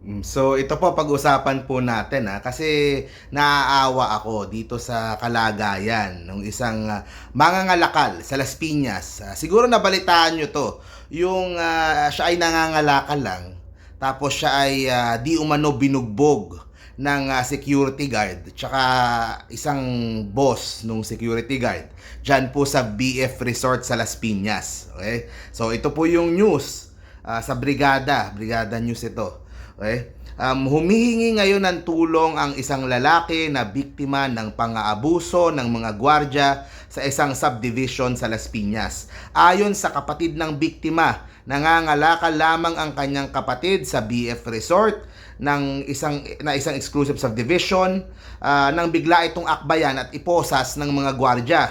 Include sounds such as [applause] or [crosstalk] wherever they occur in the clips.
Mm, So ito po pag-usapan po natin ha kasi naaawa ako dito sa kalagayan ng isang ah, mangangalakal sa Las Piñas. Ah, siguro nabalitaan nyo to. Yung ah, siya ay nangangalakal lang tapos siya ay ah, di umano binugbog ng ah, security guard tsaka isang boss nung security guard dyan po sa BF Resort sa Las Piñas. Okay? So ito po yung news ah, sa Brigada, Brigada News ito. Okay? Um, humihingi ngayon ng tulong ang isang lalaki na biktima ng pang-aabuso ng mga gwardya sa isang subdivision sa Las Piñas. Ayon sa kapatid ng biktima, nangangalakal lamang ang kanyang kapatid sa BF Resort ng isang na isang exclusive subdivision ah, nang bigla itong akbayan at iposas ng mga gwardya.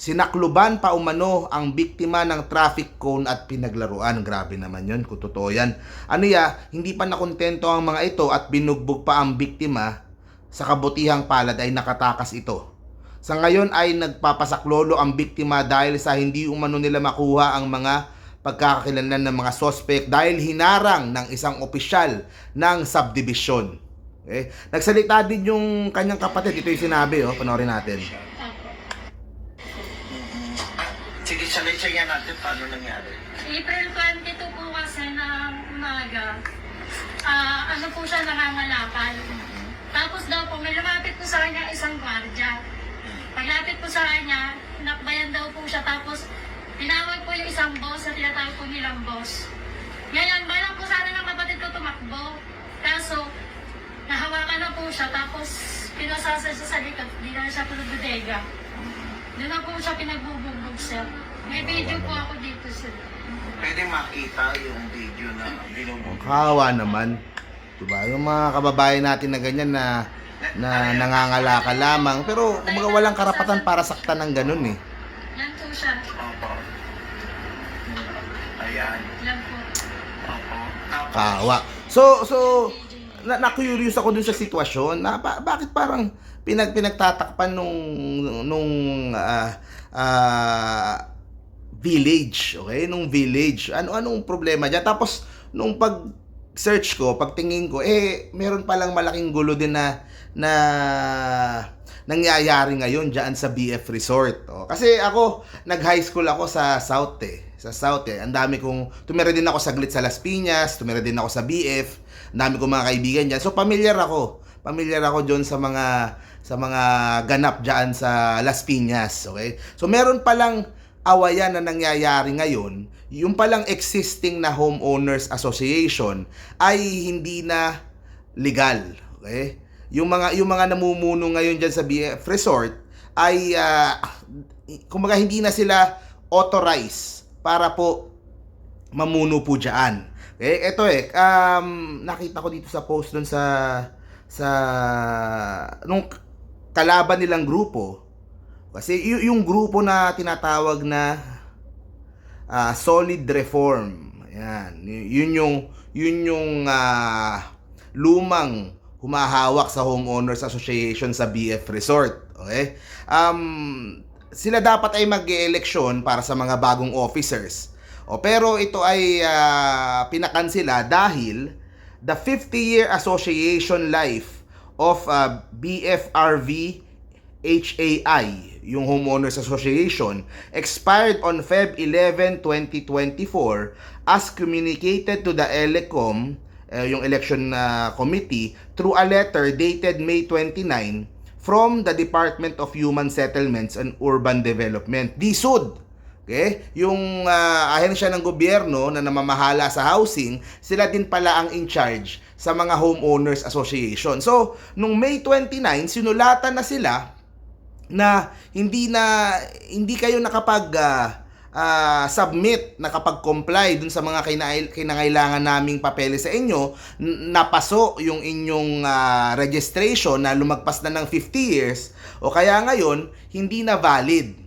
Sinakluban pa umano ang biktima ng traffic cone at pinaglaruan. Grabe naman yun, kung totoo yan. Ano ya, hindi pa nakontento ang mga ito at binugbog pa ang biktima. Sa kabutihang palad ay nakatakas ito. Sa ngayon ay nagpapasaklolo ang biktima dahil sa hindi umano nila makuha ang mga pagkakakilanlan ng mga sospek dahil hinarang ng isang opisyal ng subdivision. Okay? Nagsalita din yung kanyang kapatid. Ito yung sinabi, oh. panoorin natin. Sige, salitsayan natin paano nangyari. April 22 po kasi ng umaga, ah, ano po siya nangangalakal. Tapos daw po, may lumapit po sa kanya isang gwardya. Paglapit po sa kanya, nakbayan daw po siya. Tapos, tinawag po yung isang boss na tinatawag po nilang boss. Ngayon, balang po sana ng kapatid ko tumakbo. Kaso, nahawakan na po siya. Tapos, pinasasa siya sa likod. Di na siya po sa bodega. Doon na po siya pinagbubugbog sir. May video po ako dito sir. Pwede makita yung video na binubog. Kawa naman. Diba? Yung mga kababayan natin na ganyan na na nangangalaka lamang. Pero kumbaga walang karapatan para saktan ng ganun eh. Yan po siya. Opo. Ayan. Yan po. Opo. Kawa. So, so, na, na-curious ako dun sa sitwasyon na ba- bakit parang pinag pinagtatakpan nung nung ah, ah, village, okay? Nung village. Ano anong problema diyan? Tapos nung pag search ko, pagtingin ko, eh meron palang malaking gulo din na na nangyayari ngayon diyan sa BF Resort. Oh, kasi ako nag-high school ako sa South eh. Sa South eh. Ang dami kong tumira din ako saglit sa Las Piñas, tumira din ako sa BF. Ang dami kong mga kaibigan diyan. So familiar ako. Familiar ako doon sa mga sa mga ganap diyan sa Las Piñas, okay? So meron palang awayan na nangyayari ngayon, yung palang existing na homeowners association ay hindi na legal, okay? Yung mga yung mga namumuno ngayon diyan sa BF Resort ay ah, kumbaga hindi na sila authorized para po mamuno po diyan. Okay, eto eh um, nakita ko dito sa post dun sa sa nung kalaban nilang grupo kasi yung grupo na tinatawag na ah, solid reform. Ayan, y- yun yung yun yung ah, lumang humahawak sa homeowners association sa BF Resort, okay? Um sila dapat ay mag-eleksyon para sa mga bagong officers. O pero ito ay ah, pinakansela dahil the 50-year association life of ah, BFRV HAI, yung Homeowners Association, expired on Feb 11, 2024 as communicated to the ELECOM, eh, yung election uh, committee, through a letter dated May 29 from the Department of Human Settlements and Urban Development, DSUD. Okay? Yung ah, ahensya ng gobyerno na namamahala sa housing, sila din pala ang in charge sa mga homeowners association. So, nung May 29, sinulatan na sila na hindi na hindi kayo nakapag ah, ah, submit, nakapag-comply dun sa mga kinangailangan naming papeles sa inyo, napaso yung inyong ah, registration na lumagpas na ng 50 years, o kaya ngayon, hindi na valid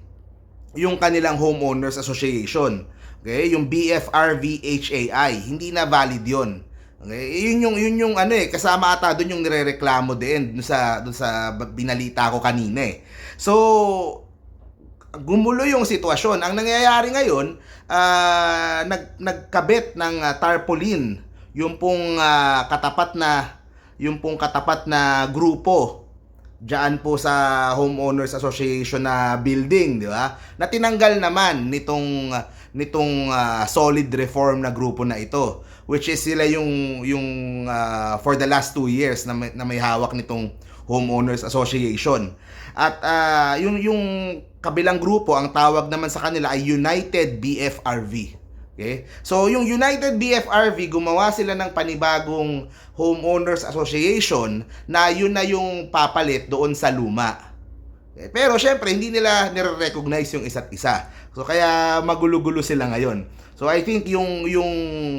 yung kanilang homeowners association. Okay? Yung BFRVHAI, hindi na valid 'yon. Okay? Yun yung yun yung ano eh kasama ata doon yung nirereklamo din dun sa dun sa binalita ko kanina eh. So gumulo yung sitwasyon. Ang nangyayari ngayon, ah, nag nagkabit ng ah, tarpaulin yung pong ah, katapat na yung pong katapat na grupo diyan po sa Homeowners Association na building, di ba? Na tinanggal naman nitong nitong ah, solid reform na grupo na ito, which is sila yung yung ah, for the last two years na may, na may hawak nitong Homeowners Association. At ah, yung yung kabilang grupo, ang tawag naman sa kanila ay United BFRV. Okay? So, yung United BFRV, gumawa sila ng panibagong Homeowners Association na yun na yung papalit doon sa luma. Okay? Pero, syempre, hindi nila nire-recognize yung isa't isa. So, kaya magulo-gulo sila ngayon. So, I think yung, yung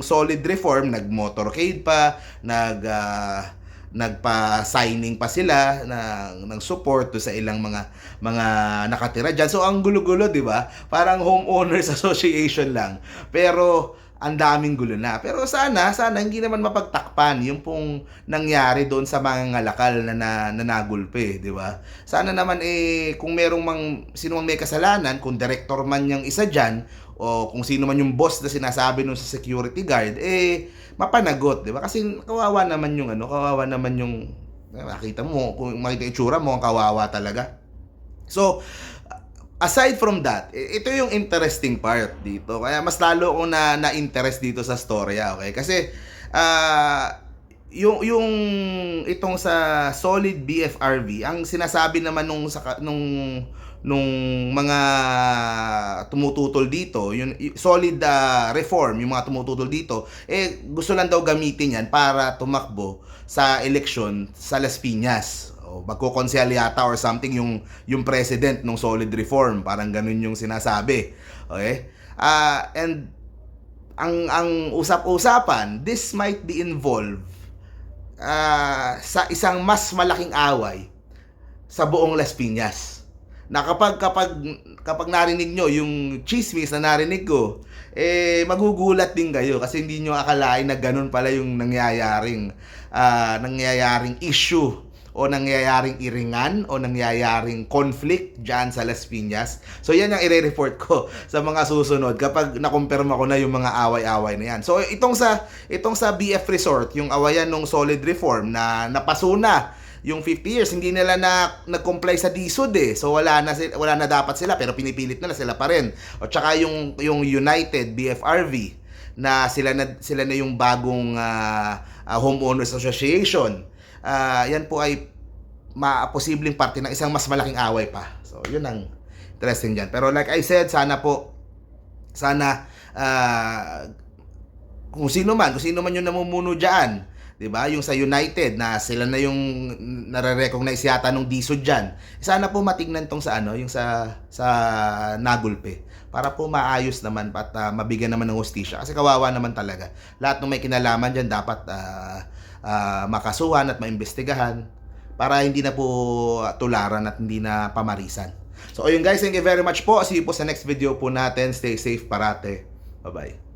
solid reform, nag-motorcade pa, nag... ah, nagpa-signing pa sila ng, ng support to sa ilang mga mga nakatira diyan. So ang gulo-gulo, 'di ba? Parang homeowners [laughs] association lang. Pero ang daming gulo na. Pero sana, sana hindi naman mapagtakpan yung pong nangyari doon sa mga ngalakal na, na, na nagulpe, di ba? Sana naman eh, kung merong mang, sino mang may kasalanan, kung director man yung isa dyan, o kung sino man yung boss na sinasabi nung sa security guard, eh, mapanagot, di ba? Kasi kawawa naman yung ano, kawawa naman yung, nakita mo, kung makita itsura mo, ang kawawa talaga. So, aside from that, ito yung interesting part dito. Kaya mas lalo ako na na-interest dito sa storya, okay? Kasi ah yung yung itong sa solid BFRV, ang sinasabi naman nung sa nung nung mga tumututol dito, yung solid ah, reform, yung mga tumututol dito, eh gusto lang daw gamitin yan para tumakbo sa eleksyon sa Las Piñas. O magkokonsel yata or something yung yung president ng solid reform, parang ganun yung sinasabi. Okay? Ah, and ang ang usap-usapan, this might be involved ah, sa isang mas malaking away sa buong Las Piñas. Na kapag kapag kapag narinig nyo yung chismis na narinig ko, eh magugulat din kayo kasi hindi nyo akalain na ganun pala yung nangyayaring ah, nangyayaring issue o nangyayaring iringan o nangyayaring conflict dyan sa Las Piñas. So yan yung i-report ko [laughs] sa mga susunod kapag nakumpirma ko na yung mga away-away na yan. So itong sa itong sa BF Resort, yung awayan ng solid reform na napasuna yung 50 years hindi nila na nag-comply sa DSUD eh. So wala na sila, wala na dapat sila pero pinipilit nila sila pa rin. O tsaka yung yung United BFRV na sila na sila na yung bagong ah, ah, homeowners association. Ah, yan po ay ma posibleng parte ng isang mas malaking away pa. So yun ang interesting diyan. Pero like I said, sana po sana ah, kung sino man, kung sino man yung namumuno diyan, 'di ba? Yung sa United na sila na yung nare-recognize yata nung DSUD diyan. Sana po matignan tong sa ano, yung sa sa Nagulpe para po maayos naman at ah, mabigyan naman ng hustisya kasi kawawa naman talaga. Lahat ng may kinalaman diyan dapat ah, ah, makasuhan at maimbestigahan para hindi na po tularan at hindi na pamarisan. So ayun guys, thank you very much po. See you po sa next video po natin. Stay safe parate. Bye-bye.